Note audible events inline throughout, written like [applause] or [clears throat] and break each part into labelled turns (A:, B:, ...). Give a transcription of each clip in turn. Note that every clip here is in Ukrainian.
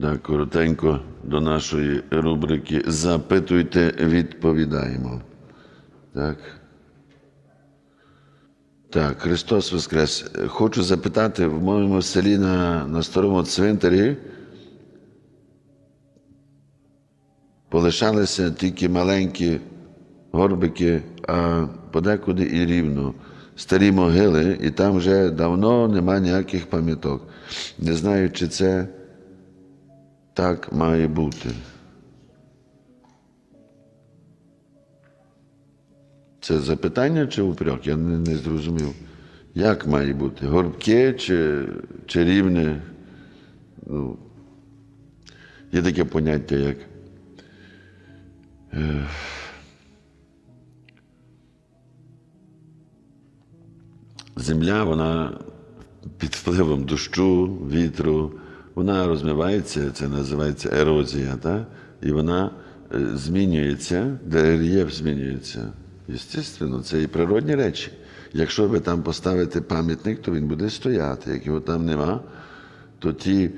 A: Да, коротенько до нашої рубрики Запитуйте, відповідаємо. Так. Так, Христос Воскрес. Хочу запитати, в моєму селі на, на старому цвинтарі полишалися тільки маленькі горбики, а подекуди і рівно. Старі могили, і там вже давно нема ніяких пам'яток. Не знаю, чи це так має бути. Це запитання чи упрек? Я не, не зрозумів. Як має бути? Горбке чи, чи рівне? Ну, є таке поняття, як. е, Земля, вона під впливом дощу, вітру, вона розмивається, це називається ерозія, так? і вона е, змінюється, рельєф змінюється. Єстественно, це і природні речі. Якщо ви там поставите пам'ятник, то він буде стояти. Як його там нема, то ті,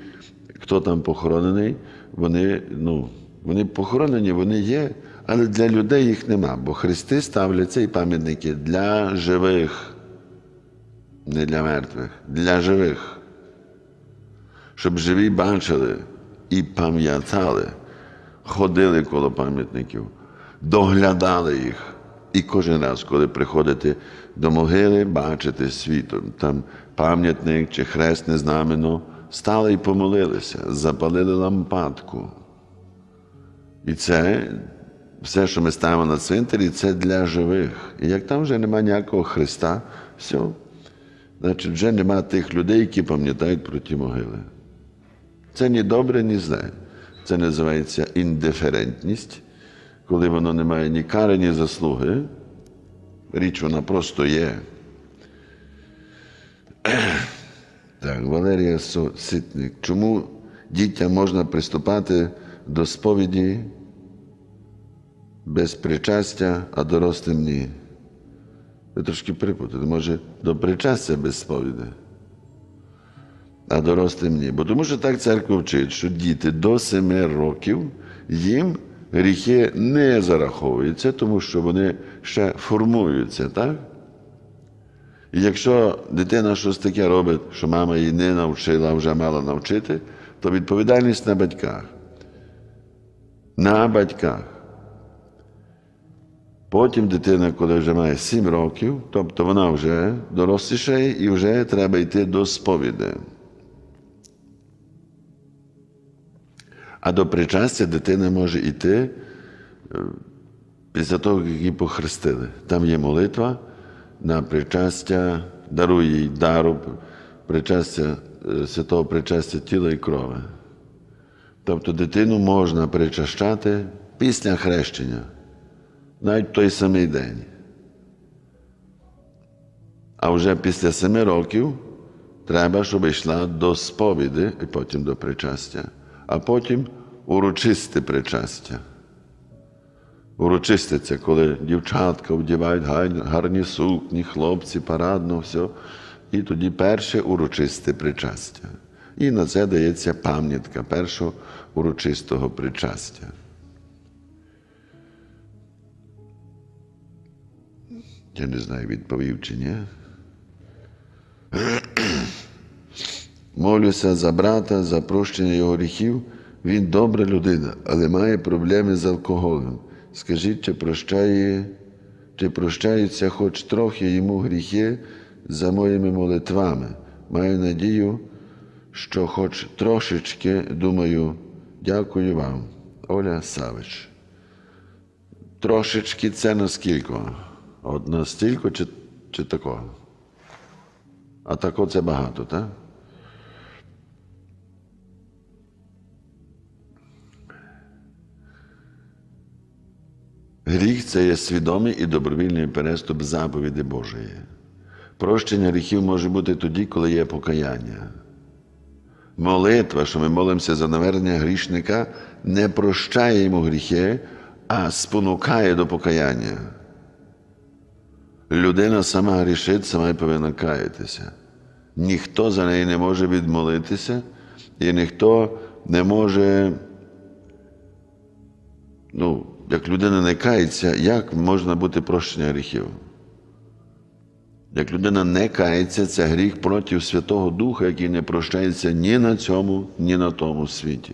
A: хто там похоронений, вони, ну, вони похоронені, вони є, але для людей їх нема, бо хрести ставлять цей пам'ятники для живих не для мертвих, для живих. Щоб живі бачили і пам'ятали, ходили коло пам'ятників, доглядали їх. І кожен раз, коли приходите до могили, бачите світом, там пам'ятник чи хресне знамено, стали і помолилися, запалили лампадку. І це все, що ми ставимо на цвинтарі, це для живих. І як там вже немає ніякого Христа, все. Значить, вже нема тих людей, які пам'ятають про ті могили. Це ні добре, ні зле. Це називається індиферентність, коли воно не має ні кари, ні заслуги. Річ вона просто є. Так, Валерія Ситник. Чому дітям можна приступати до сповіді без причастя, а дорослим ні? Ви трошки припутали. Може, до причастя без сповіді, а дорослим ні. Бо тому що так церква вчить, що діти до 7 років їм гріхи не зараховуються, тому що вони ще формуються, так? І якщо дитина щось таке робить, що мама її не навчила, а вже мала навчити, то відповідальність на батьках. На батьках. Потім дитина, коли вже має 7 років, тобто вона вже дорослішає і вже треба йти до сповіді. А до причастя дитина може йти е, після того, як її похрестили. Там є молитва на причастя, дарує їй дару причастя, е, святого причастя тіла і крови. Тобто дитину можна причащати після хрещення навіть в той самий день. А вже після семи років треба, щоб йшла до сповіді і потім до причастя, а потім урочисте причастя. Урочисте це, коли дівчатка вдівають гарні, сукні, хлопці, парадно, все. І тоді перше урочисте причастя. І на це дається пам'ятка першого урочистого причастя. Я не знаю, відповів чи ні. Молюся за брата, за прощення його гріхів. Він добра людина, але має проблеми з алкоголем. Скажіть, чи прощає, чи прощаються хоч трохи йому гріхи за моїми молитвами? Маю надію, що хоч трошечки думаю, дякую вам, Оля Савич. Трошечки це наскільки? От настільки чи, чи тако? А тако це багато, так? Гріх це є свідомий і добровільний переступ заповіді Божої. Прощення гріхів може бути тоді, коли є покаяння. Молитва, що ми молимося за навернення грішника, не прощає йому гріхи, а спонукає до покаяння. Людина сама грішить, сама й повинна каятися. Ніхто за неї не може відмолитися, і ніхто не може, ну, як людина не кається, як можна бути прощення гріхів? Як людина не кається, це гріх проти Святого Духа, який не прощається ні на цьому, ні на тому світі.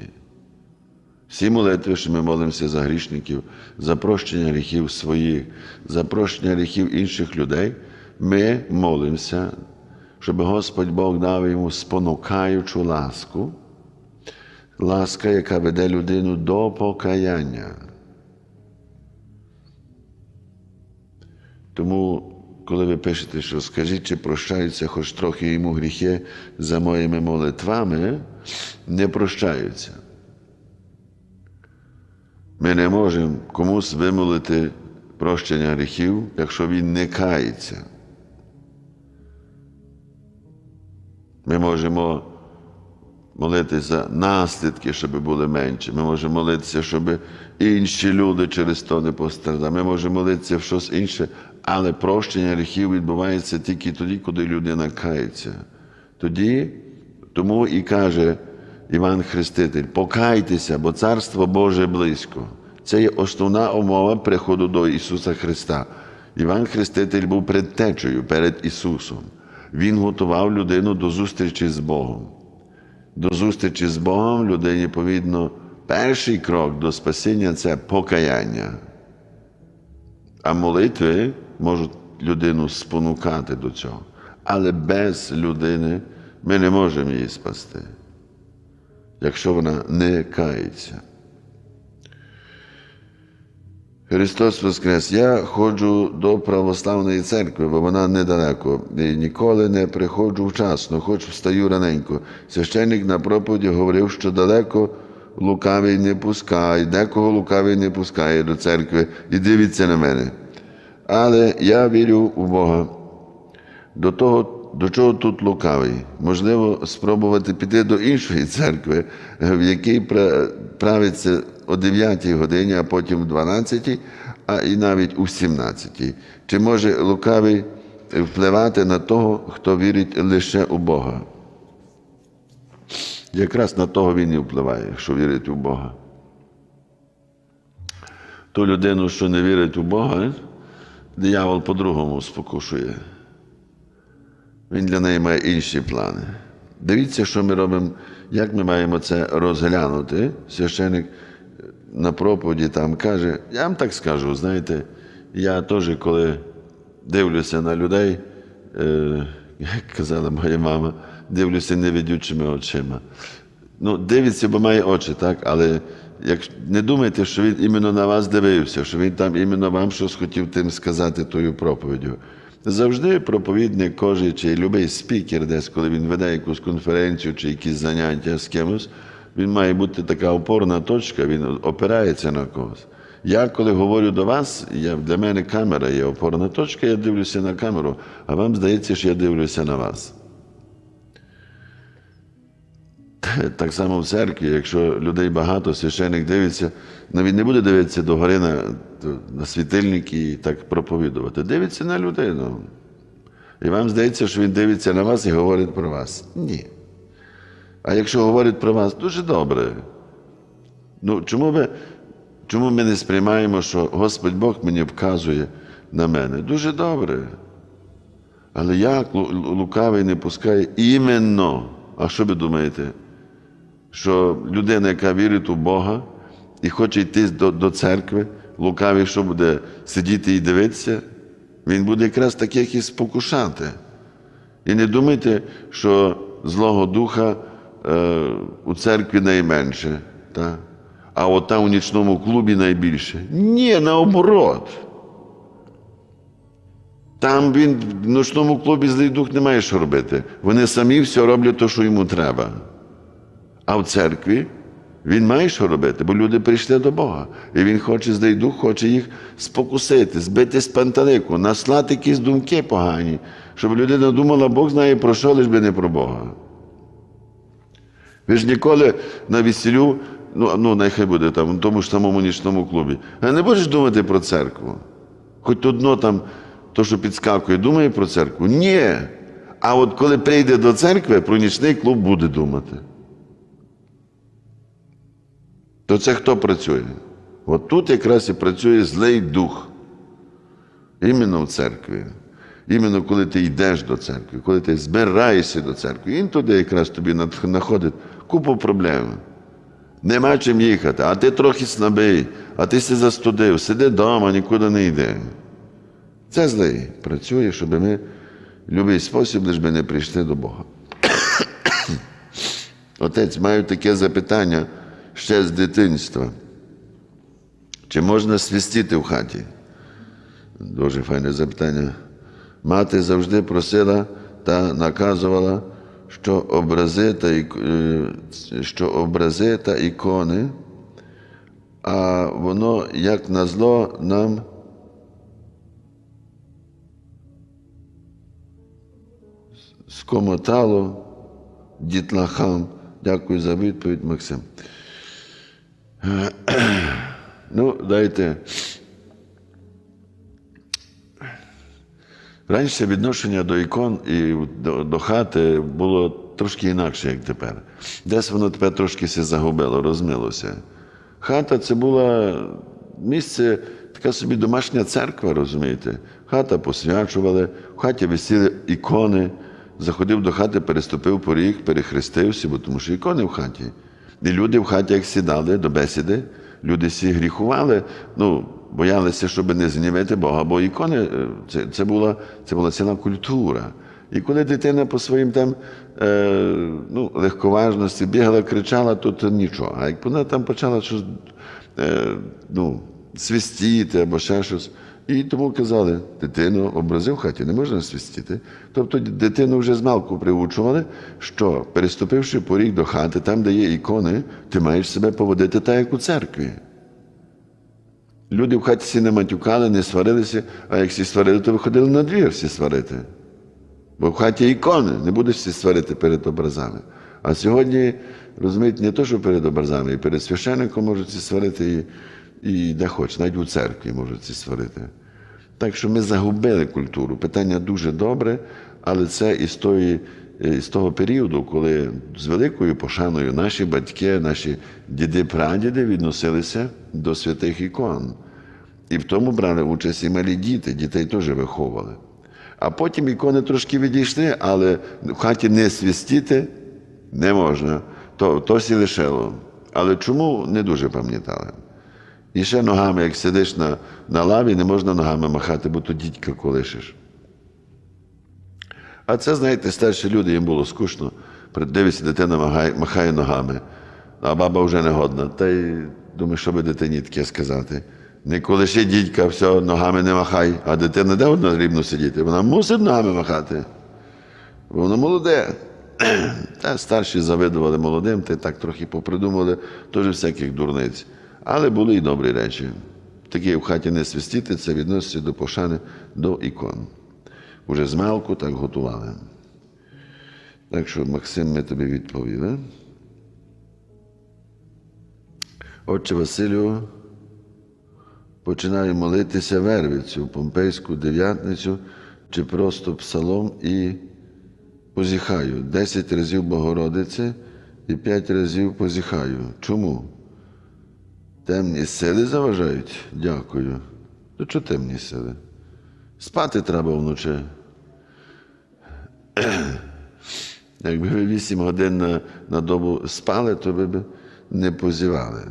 A: Всі молитви, що ми молимося за грішників, за прощення гріхів своїх, за прощення гріхів інших людей, ми молимося, щоб Господь Бог дав йому спонукаючу ласку, ласка, яка веде людину до покаяння. Тому, коли ви пишете, що скажіть, чи прощаються хоч трохи йому гріхи за моїми молитвами, не прощаються. Ми не можемо комусь вимолити прощення гріхів, якщо він не кається. Ми можемо молитися за наслідки, щоб були менші. Ми можемо молитися, щоб інші люди через то не постраждали. Ми можемо молитися в щось інше, але прощення гріхів відбувається тільки тоді, коли людина кається. Тоді, тому і каже Іван Хреститель: покайтеся, бо Царство Боже близько. Це є основна умова приходу до Ісуса Христа. Іван Хреститель був предтечею перед Ісусом. Він готував людину до зустрічі з Богом. До зустрічі з Богом людині повідно перший крок до спасіння це покаяння. А молитви можуть людину спонукати до цього. Але без людини ми не можемо її спасти, якщо вона не кається. Христос Воскрес! Я ходжу до православної церкви, бо вона недалеко. І ніколи не приходжу вчасно, хоч встаю раненько. Священник на проповіді говорив, що далеко лукавий не пускає, декого лукавий не пускає до церкви і дивиться на мене. Але я вірю у Бога. До того, до чого тут лукавий? Можливо, спробувати піти до іншої церкви, в якій правиться о 9 годині, а потім в 12, а і навіть у 17. Чи може лукавий впливати на того, хто вірить лише у Бога? Якраз на того він і впливає, що вірить у Бога. Ту людину, що не вірить у Бога, диявол по-другому спокушує. Він для неї має інші плани. Дивіться, що ми робимо, як ми маємо це розглянути. Священик на проповіді там каже, я вам так скажу, знаєте, я теж, коли дивлюся на людей, е, як казала моя мама, дивлюся невидючими очима. Ну, дивиться, бо має очі, так, але як, не думайте, що він іменно на вас дивився, що він там іменно вам щось хотів тим сказати тою проповіддю. Завжди проповідник кожен чи любий спікер, десь, коли він веде якусь конференцію чи якісь заняття з кимось, він має бути така опорна точка, він опирається на когось. Я, коли говорю до вас, я, для мене камера є опорна точка, я дивлюся на камеру, а вам здається, що я дивлюся на вас. Так само в церкві, якщо людей багато, священик дивиться, ну він не буде дивитися догори на, на світильники і так проповідувати. Дивиться на людину. І вам здається, що він дивиться на вас і говорить про вас. Ні. А якщо говорить про вас, дуже добре. Ну, чому, ви, чому ми не сприймаємо, що Господь Бог мені вказує на мене? Дуже добре. Але як лукавий не пускає іменно, а що ви думаєте? Що людина, яка вірить у Бога і хоче йти до, до церкви, лукавий, що буде сидіти і дивитися, він буде якраз таких і спокушати. І не думайте, що Злого Духа е, у церкві найменше, та? а от там у нічному клубі найбільше. Ні, наоборот. Там він в ночному клубі злий дух не має що робити. Вони самі все роблять те, що йому треба. А в церкві він має що робити, бо люди прийшли до Бога. І він хоче, злий дух, хоче їх спокусити, збити з пантелику, наслати якісь думки погані, щоб людина думала, Бог знає про що, лиш би не про Бога. Ви ж ніколи на весіллю, ну, ну нехай буде там, в тому ж самому нічному клубі, а не будеш думати про церкву. Хоч одно там, то, що підскакує, думає про церкву? Ні. А от коли прийде до церкви, про нічний клуб буде думати. То це хто працює? От тут якраз і працює злий дух. Іменно в церкві. Іменно коли ти йдеш до церкви, коли ти збираєшся до церкви, він туди якраз тобі знаходить купу проблем. Нема чим їхати, а ти трохи слабий, а ти се застудив, сиди вдома, нікуди не йде. Це злий працює, щоб ми в будь-який спосіб лиш би не прийшли до Бога. [coughs] Отець, маю таке запитання ще з дитинства. Чи можна свистіти в хаті? Дуже файне запитання. Мати завжди просила та наказувала, що образи та, е, що образи та ікони, а воно, як назло, нам скомотало дітлахам. Дякую за відповідь, Максим. [clears throat] Ну, дайте. Раніше відношення до ікон і до, до хати було трошки інакше, як тепер. Десь воно тепер трошки се загубило, розмилося. Хата це була місце, така собі домашня церква, розумієте? Хата посвячували, в хаті висіли ікони. Заходив до хати, переступив поріг, перехрестився, бо тому що ікони в хаті. І люди в хаті, як сідали до бесіди, люди всі гріхували, ну, боялися, щоб не знімити Бога, бо ікони е, це, це, була, це була ціла культура. І коли дитина по своїм там е, ну, легковажності бігала, кричала, то, то нічого. А як вона там почала щось е, ну, свистіти або ще щось. І тому казали, дитину образи в хаті не можна свистіти. Тобто дитину вже змалку приучували, що переступивши поріг до хати, там, де є ікони, ти маєш себе поводити так, як у церкві. Люди в хаті всі не матюкали, не сварилися, а як всі сварили, то виходили на двір всі сварити. Бо в хаті ікони, не будеш всі сварити перед образами. А сьогодні, розумієте, не то, що перед образами, і перед священником можуть всі сварити, і, і де хоч, навіть у церкві можуть всі сварити. Так що ми загубили культуру. Питання дуже добре, але це із, тої, із того періоду, коли з великою пошаною наші батьки, наші діди-прадіди відносилися до святих ікон. І в тому брали участь і малі діти, дітей теж виховували. А потім ікони трошки відійшли, але в хаті не свістіти не можна. То, то сі лишило. Але чому не дуже пам'ятали? І ще ногами, як сидиш на, на лаві, не можна ногами махати, бо то дідька колишиш. А це, знаєте, старші люди, їм було скучно. Дивишся, дитина махає, махає ногами, а баба вже не годна. Та й думаю, що би дитині таке сказати. Не колиши дідька, все, ногами не махай, а дитина де одна рівно сидіти? Вона мусить ногами махати. Воно молоде. Та старші завидували молодим, та й так трохи попридумували, теж всяких дурниць. Але були і добрі речі. Такі в хаті не свистіти, це відноситься до пошани до ікон. Уже з так готували. Так що, Максим, ми тобі відповіли. Отче Василю, починаю молитися Вервицю, Помпейську дев'ятницю чи просто псалом і позіхаю. Десять разів Богородиці і п'ять разів позіхаю. Чому? Темні сили заважають? Дякую. То чого темні сили? Спати треба вночі. [clears throat] Якби ви 8 годин на, на добу спали, то ви б не позівали.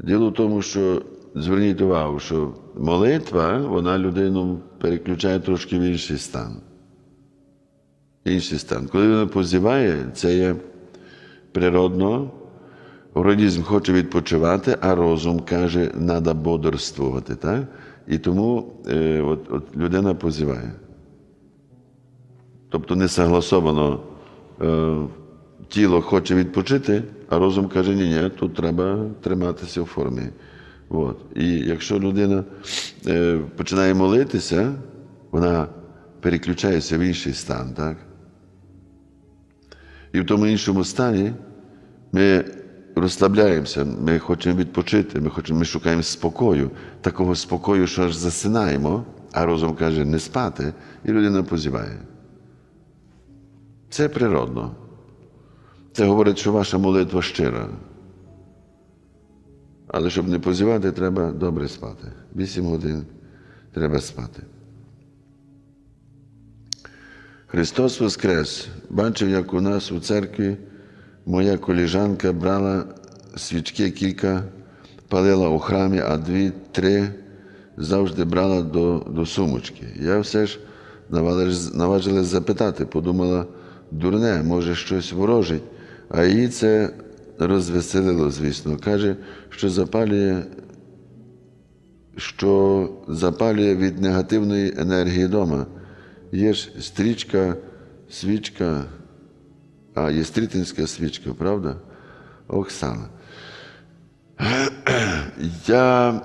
A: Діло в тому, що зверніть увагу, що молитва, вона людину переключає трошки в інший стан. Інший стан. Коли вона позіває, це є природно, організм хоче відпочивати, а розум каже, треба бодрствувати. Так? І тому е, от, от людина позіває. Тобто не согласовано е, тіло хоче відпочити, а розум каже, ні, ні, тут треба триматися в формі. От. І якщо людина е, починає молитися, вона переключається в інший стан. Так? І в тому іншому стані ми розслабляємося, ми хочемо відпочити, ми, хочемо, ми шукаємо спокою, такого спокою, що аж засинаємо, а розум каже не спати, і людина позіває. Це природно. Це говорить, що ваша молитва щира. Але щоб не позівати, треба добре спати. Вісім годин треба спати. Христос Воскрес! Бачив, як у нас у церкві моя коліжанка брала свічки кілька, палила у храмі, а дві-три завжди брала до, до сумочки. Я все ж наважилась запитати, подумала, дурне, може щось ворожить, а її це розвеселило, звісно. Каже, що запалює що запалює від негативної енергії вдома. Є ж стрічка, свічка, а є стрітинська свічка, правда? Оксана. [clears throat] Я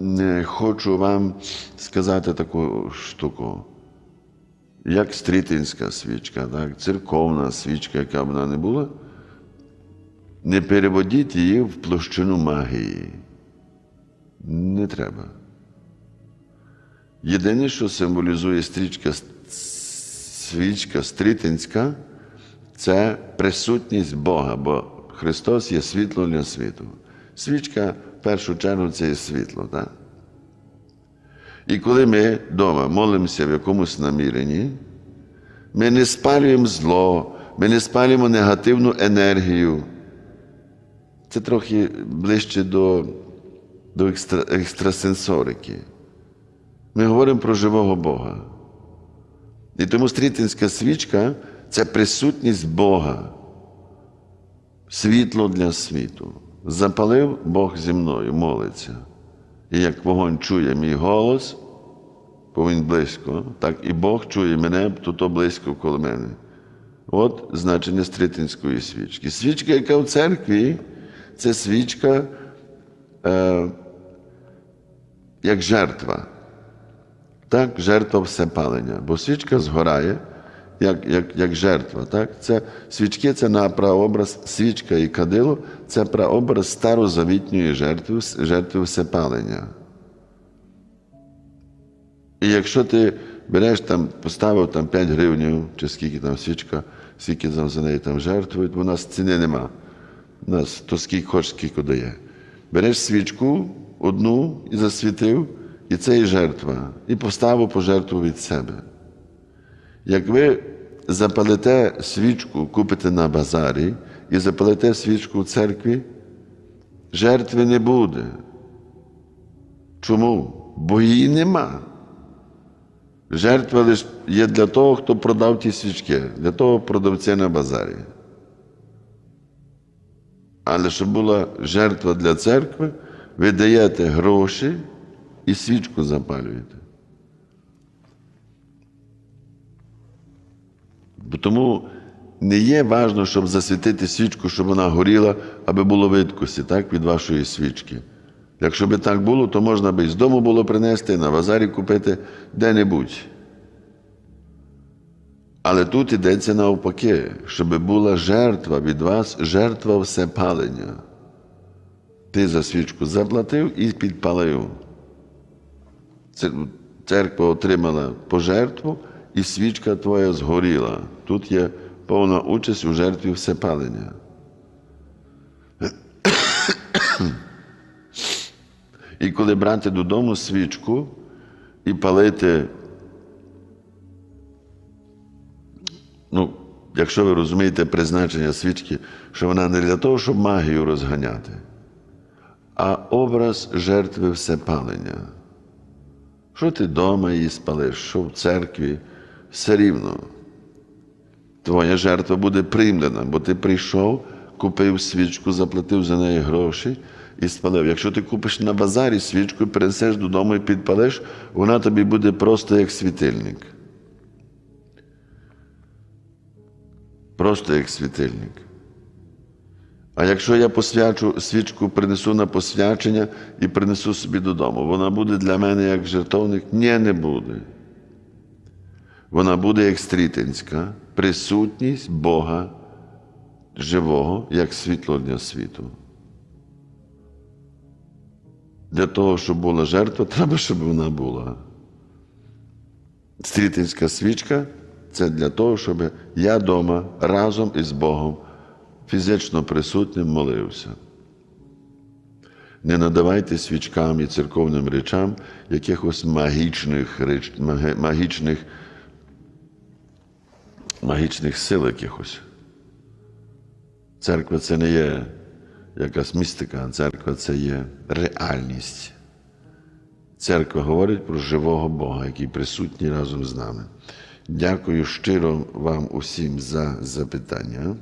A: не хочу вам сказати таку штуку. Як стрітинська свічка, так, церковна свічка, яка б вона не була, не переводіть її в площину магії. Не треба. Єдине, що символізує стрічка, свічка стрітинська, це присутність Бога, бо Христос є світло для світу. Свічка, в першу чергу, це є світло. Так? І коли ми вдома молимося в якомусь наміренні, ми не спалюємо зло, ми не спалюємо негативну енергію. Це трохи ближче до до екстра, екстрасенсорики. Ми говоримо про живого Бога. І тому стрітинська свічка це присутність Бога, світло для світу. Запалив Бог зі мною, молиться. І як вогонь чує мій голос, бо він близько, так і Бог чує мене, то то близько коло мене. От значення стрітинської свічки. Свічка, яка в церкві, це свічка. Е, як жертва. Так, жертва всепалення. Бо свічка згорає, як як, як жертва. Так? Це, Свічки це на прообраз, свічка і кадило це прообраз старозавітньої жертви, жертви всепалення. І якщо ти береш там, поставив там 5 гривень, чи скільки там свічка, скільки там за неї там жертвують, бо у нас ціни нема. У нас то скільки хочеш, скільки дає. Береш свічку одну і засвітив, і це і жертва, і поставив пожертву від себе. Як ви запалите свічку, купите на базарі і запалите свічку в церкві, жертви не буде. Чому? Бо її нема. Жертва лише є для того, хто продав ті свічки, для того продавця на базарі. Але щоб була жертва для церкви, ви даєте гроші і свічку запалюєте. Тому не є важливо, щоб засвітити свічку, щоб вона горіла, аби було видкості так, від вашої свічки. Якщо би так було, то можна би з дому було принести, на базарі купити де-небудь. Але тут йдеться навпаки, щоб була жертва від вас, жертва всепалення. Ти за свічку заплатив і підпалив. Церква отримала пожертву, і свічка твоя згоріла. Тут є повна участь у жертві всепалення. І коли брати додому свічку і палити, ну, якщо ви розумієте призначення свічки, що вона не для того, щоб магію розганяти а образ жертви всепалення. Що ти вдома її спалиш, що в церкві, все рівно. Твоя жертва буде приймлена, бо ти прийшов, купив свічку, заплатив за неї гроші і спалив. Якщо ти купиш на базарі свічку, принесеш додому і підпалиш, вона тобі буде просто як світильник. Просто як світильник. А якщо я посвячу свічку принесу на посвячення і принесу собі додому, вона буде для мене як жертовник? Ні, не буде. Вона буде як стрітинська, присутність Бога живого, як світло для світу. Для того, щоб була жертва, треба, щоб вона була. Стрітинська свічка це для того, щоб я вдома разом із Богом фізично присутнім молився. Не надавайте свічкам і церковним речам якихось магічних, реч, магічних, магічних сил якихось. Церква це не є якась містика, церква це є реальність. Церква говорить про живого Бога, який присутній разом з нами. Дякую щиро вам усім за запитання.